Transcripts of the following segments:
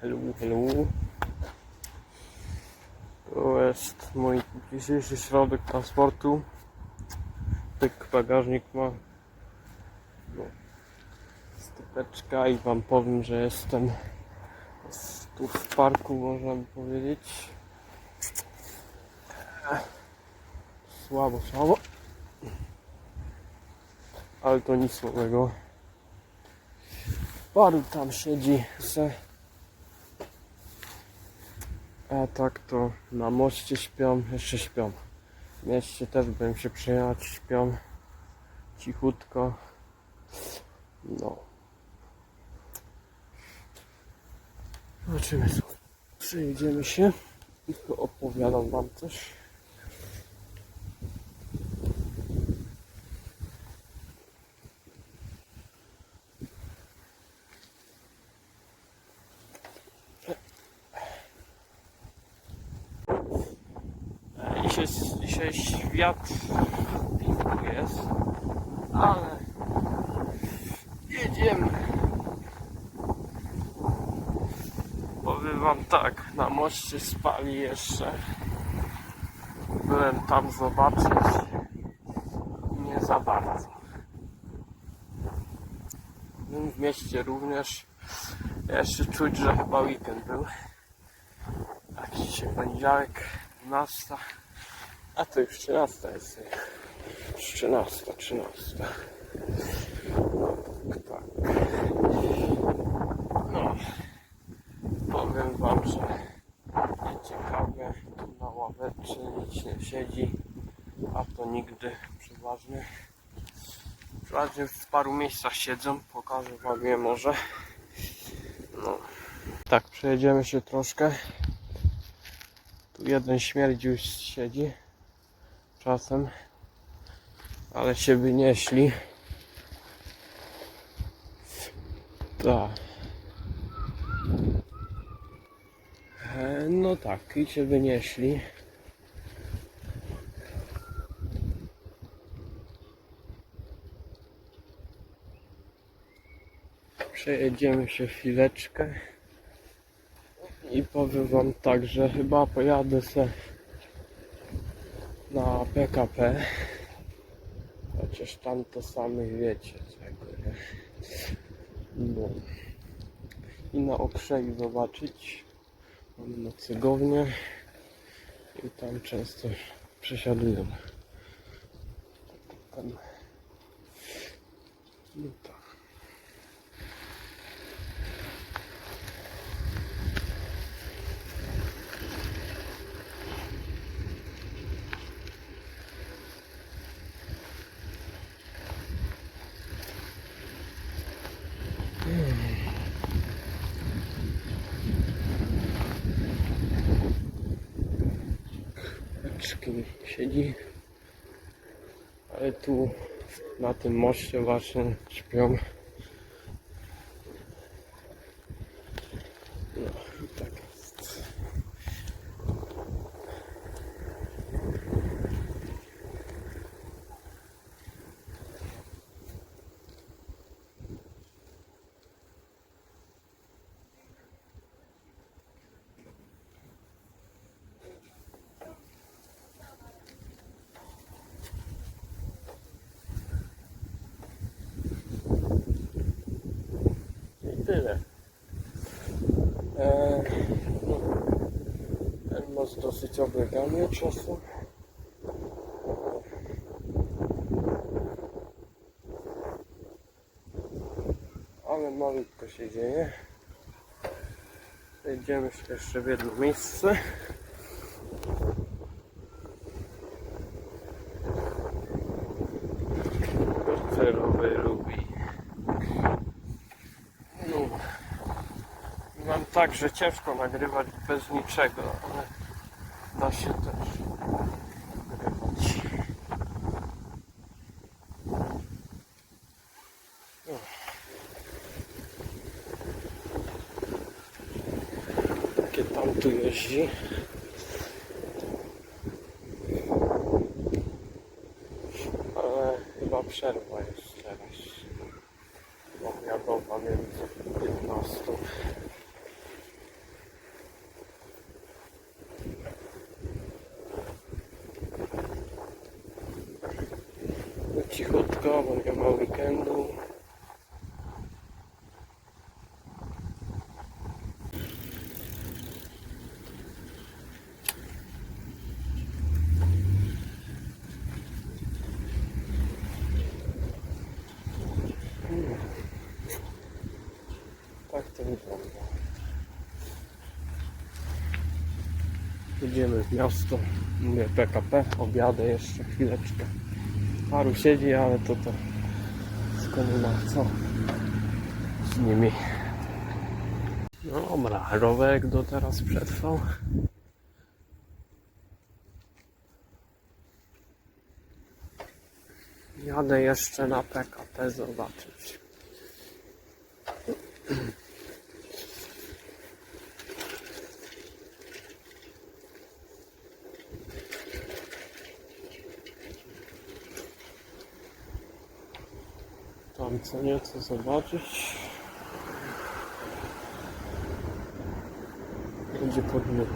Hello, hello. To jest mój dzisiejszy środek transportu. Tyk bagażnik ma. No. Stopeczka i wam powiem, że jestem tu w parku, można by powiedzieć. Słabo, słabo. Ale to nic nowego. Paru tam siedzi se. A tak to na moście śpią, jeszcze śpią. W mieście też bym się przejechać, śpią. Cichutko. No. Zobaczymy sobie. Przejedziemy się. Tylko opowiadam wam coś. Dzisiaj, świat piękny jest, ale jedziemy. Powiem wam tak, na moście spali jeszcze. Byłem tam zobaczyć. Nie za bardzo. W mieście również. Jeszcze czuć, że chyba weekend był. Dzisiaj poniedziałek, 12. A to już 13 jest. Już 13, 13. No tak, tak. No. Powiem wam, że nieciekawe tu na ławeczce nic nie siedzi, a to nigdy przeważnie. Przeważnie w paru miejscach siedzą, pokażę wam je może. No. Tak, przejedziemy się troszkę. Tu jeden śmierdzi już siedzi czasem, ale się wynieśli. Tak. E, No tak, i się wynieśli. Przejedziemy się chwileczkę i powiem wam tak, że chyba pojadę se na PKP. Chociaż tam to samych wiecie czego, nie? No. I na Okrzei zobaczyć. Mamy noclegownię i tam często przesiadują. Tam. No tak. Siedzi. Ale tu na tym moście właśnie śpią. No tak jest. I tyle. Eee, no, ten obiegany czasem. Ale malutko się dzieje. Jedziemy się jeszcze w jedno miejsce. Celowy lubi. No. Mam tak, że ciężko nagrywać bez niczego, ale da się też nagrywać. O. Takie tam tu jeździ. Ale chyba przerwa jest teraz. Bo wiadomo, między 15 cichutko, bo nie ma weekendu. Tak to wygląda. Idziemy w miasto. Mówię PKP, objadę jeszcze chwileczkę. Paru siedzi, ale to to wszystko ma co z nimi. No dobra, rowerek do teraz przetrwał. Jadę jeszcze na PKP zobaczyć. Tam co nieco zobaczyć. Będzie podmiot.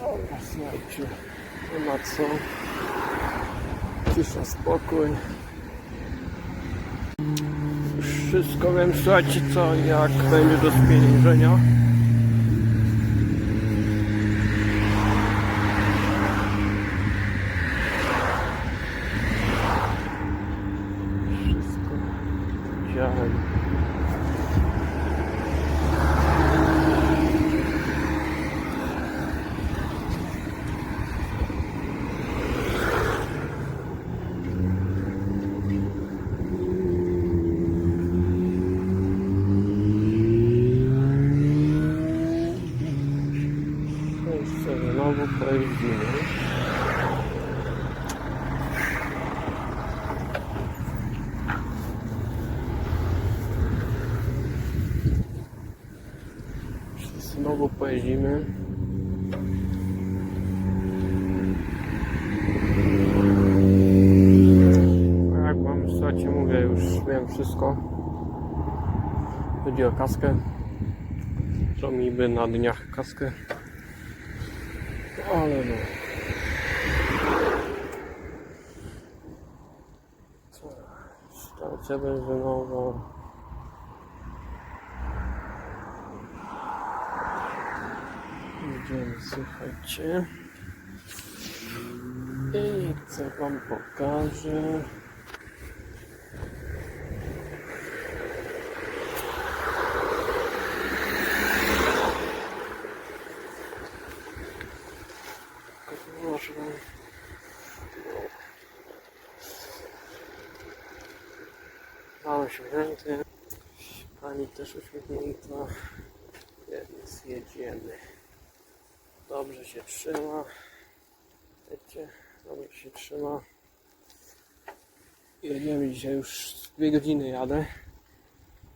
Dobra, nie ma co. Cisza, spokój. Wszystko wiem, słuchajcie co, jak będzie do spieniężenia. Wszystko widziałem. To jeszcze znowu pojeździmy. Jeszcze Znowu pojeździmy. No Jak wam słuchajcie mówię, już wiem wszystko. Chodzi o kaskę. To mi by na dniach kaskę. Ale no. Co? Stacja benzynowa. Idziemy, słuchajcie. I co wam pokażę? Może wam Pan uśmiechnięty. Pani też uśmiechnięta. Więc jedziemy. Dobrze się trzyma. Wiecie, dobrze się trzyma. Jedziemy dzisiaj już dwie godziny jadę.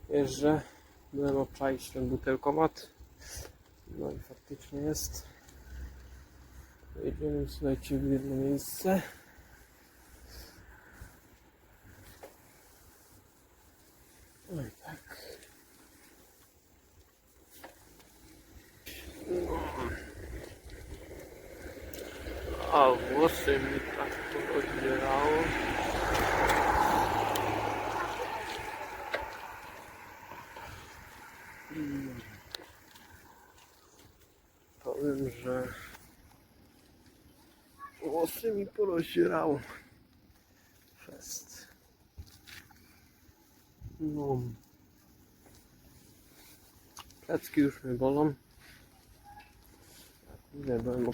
Jeżdżę. Byłem obczaić ten butelkomat. No i faktycznie jest. Jedziemy słuchajcie w jedno miejsce. A włosy mi tak podbierało. Mm. Powiem, że włosy mi porozdzierało. Fest. No. Plecki już mnie bolą. Ile byłem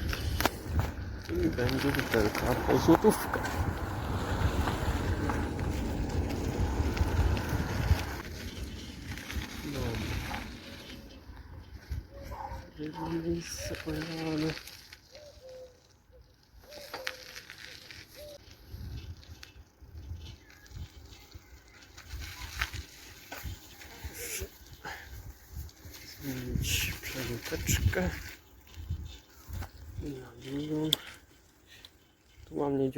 Czyli będzie butelka po złotówkę. miejsce pojechane. Zmienić przeloteczkę.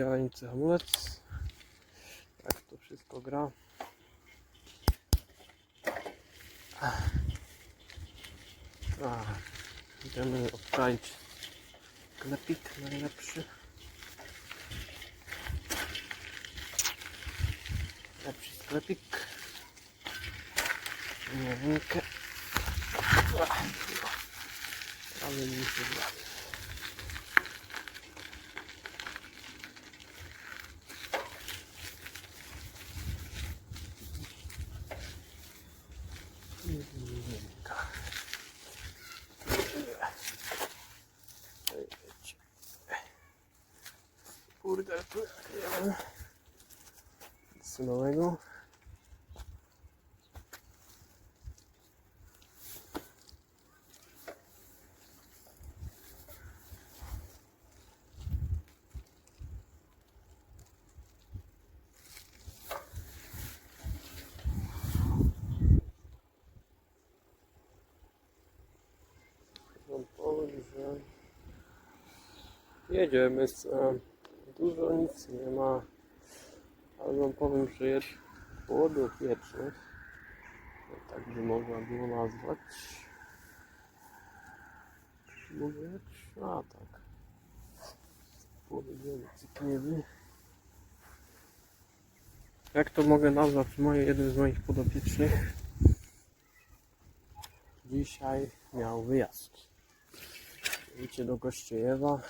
Niedziałający hamulec. Jak to wszystko gra. A, idziemy odpalić klepik najlepszy. Lepszy sklepik. Nie rękę. Ale mi się da. Jedynka. Ej, wiecie. Kurde, tu nie wiem. Nic nowego. Wam powiem, że jedziemy z dużo nic nie ma, ale wam powiem, że jest podopiecznych, tak by można było nazwać. Być? A tak. Powiedzieli cykniewy. Jak to mogę nazwać? Moje, jeden z moich podopiecznych dzisiaj miał wyjazd. Idzie do Gościejewa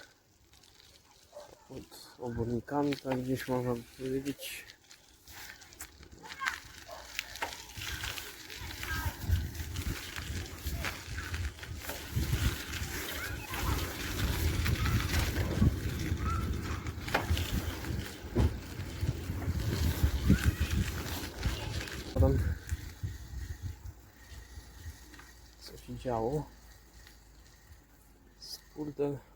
pod obornikami, tak gdzieś można by powiedzieć. Co się działo. Kurde.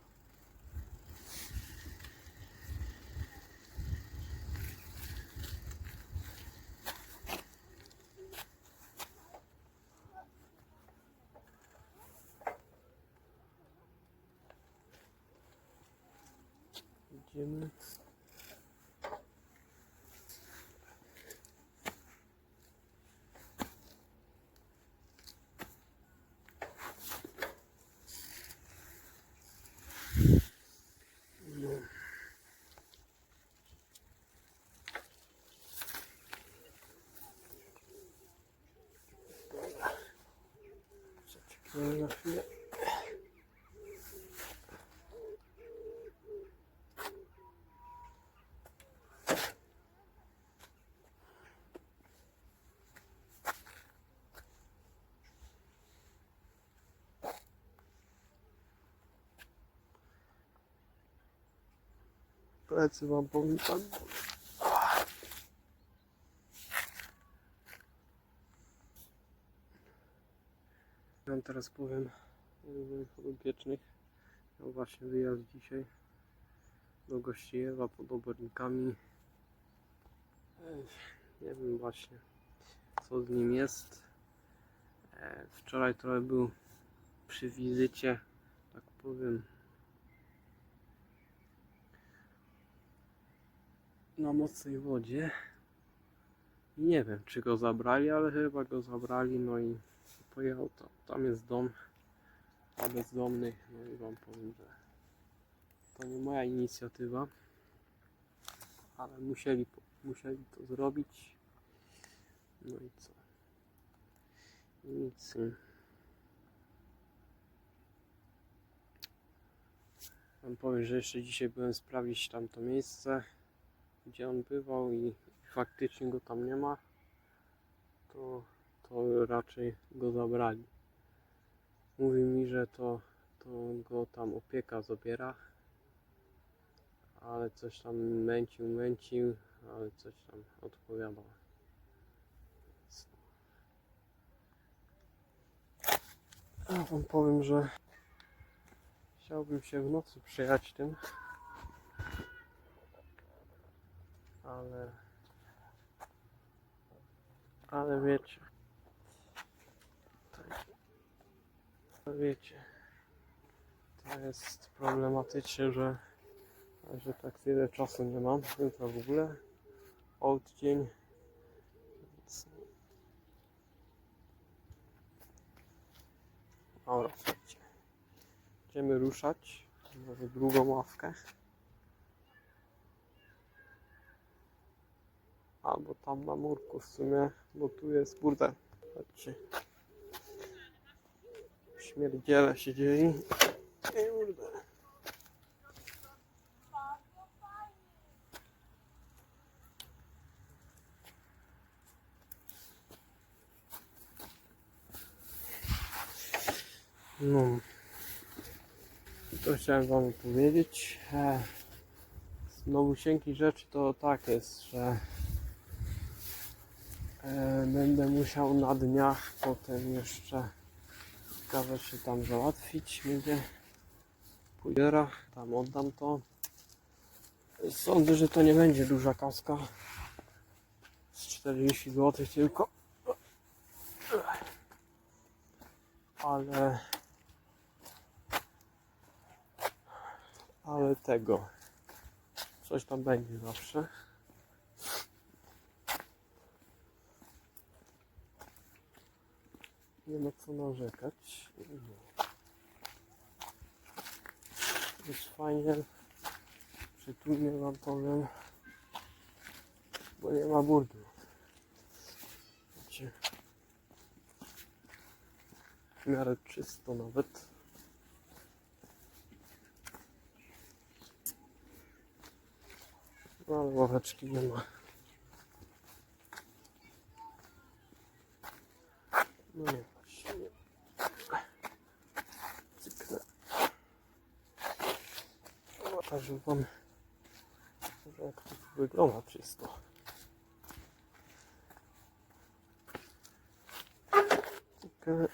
Idziemy. Chwilę. Plecy wam powiem wam teraz powiem jeden z podopiecznych. Miał właśnie wyjazd dzisiaj do Gościejewa pod obornikami. Nie wiem właśnie co z nim jest. Wczoraj trochę był przy wizycie, tak powiem, na mocnej wodzie. Nie wiem, czy go zabrali, ale chyba go zabrali, no i pojechał tam. Tam jest dom dla bezdomnych, no i wam powiem, że to nie moja inicjatywa, ale musieli, musieli to zrobić. No i co? Nic. Wam powiem, że jeszcze dzisiaj byłem sprawdzić tamto miejsce gdzie on bywał i faktycznie go tam nie ma, to, to raczej go zabrali. Mówi mi, że to, to go tam opieka zabiera, ale coś tam męcił, męcił, ale coś tam odpowiadał. A wam powiem, że Chciałbym się w nocy przejechać tym. Ale... Ale wiecie... To wiecie... To jest problematycznie, że... Że tak tyle czasu nie mam. Jutro w ogóle. Oddzień. Więc... Dobra. Będziemy ruszać. Może drugą ławkę. Albo tam na murku w sumie, bo tu jest burdel. Chodźcie. Śmierdziele się dzieje. No. To chciałem wam powiedzieć. E, Z nowusieńkich rzeczy to tak jest, że będę musiał na dniach potem jeszcze kazać się tam załatwić. Będzie pójdziera, tam oddam to. Sądzę, że to nie będzie duża kaska. Z 40 zł tylko. Ale ale tego coś tam będzie zawsze. Nie ma co narzekać. Jest fajnie. Przytulnie wam powiem. Bo nie ma burdu. Wiecie. W miarę czysto nawet. No ale ławeczki nie ma. No. Nie. Pokażę wam, jak to wygląda czysto. Cyknę.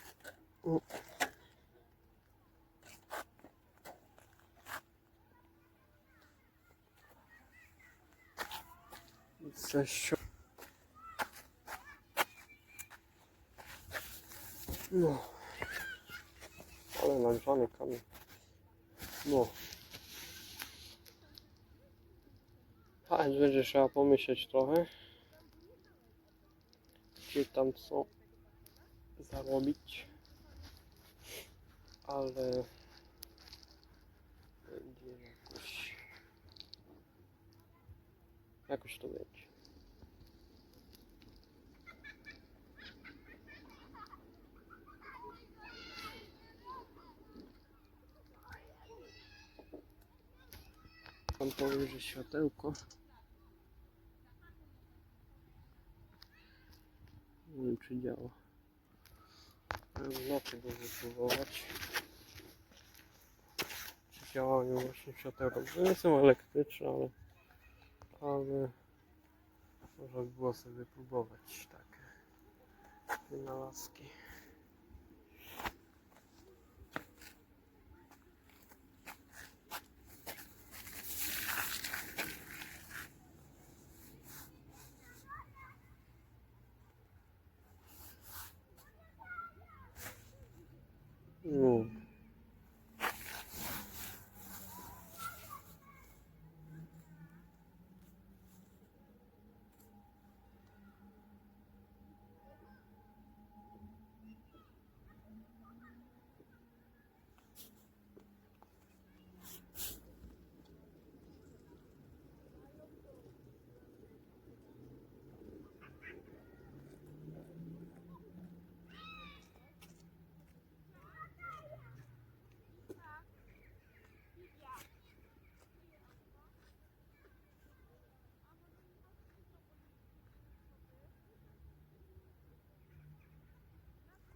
O. No. Ale nagrzany kamień. No. A będzie trzeba pomyśleć trochę. Gdzie tam co zarobić. Ale będzie jakoś. Jakoś to będzie. Powie, że światełko. Nie wiem czy działa. Nocy będę próbować. Czy działają właśnie światełka. To nie są elektryczne, ale ale można by było sobie próbować takie wynalazki. No.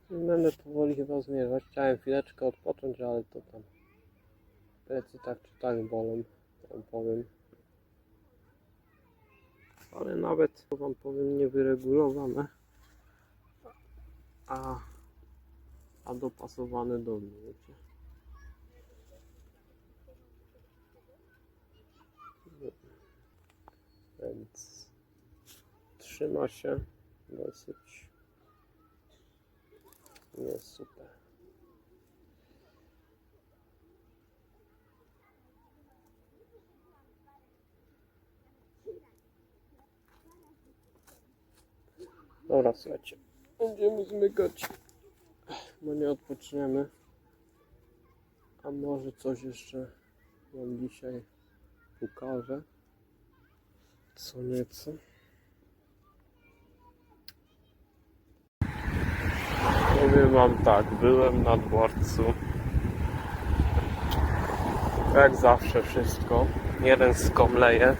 Będę powoli chyba zmierzać. Chciałem chwileczkę odpocząć, ale to tam plecy tak czy tak bolą, wam powiem. Ale nawet, wam powiem, niewyregulowane, a, a dopasowane do mnie, wiecie. Więc trzyma się dosyć jest super. Dobra, słuchajcie. Będziemy zmykać. No nie odpoczniemy. A może coś jeszcze wam dzisiaj pokażę. Co nieco. Powiem wam tak, byłem na dworcu. Jak zawsze wszystko. Jeden skomleje.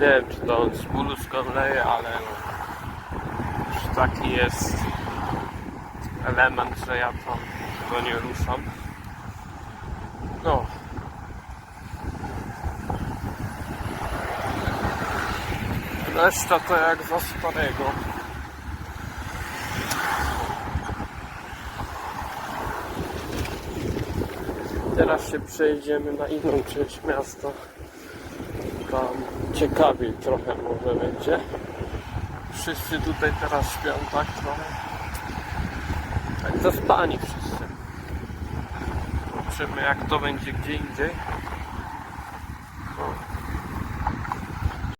Nie wiem, czy to on z bólu skomleje, ale no, już taki jest element, że ja tam go nie ruszam. No. Reszta to jak za starego. Teraz się przejdziemy na inną część miasta. Tam ciekawiej trochę może będzie. Wszyscy tutaj teraz śpią tak trochę. Tak zaspani wszyscy. Zobaczymy jak to będzie gdzie indziej.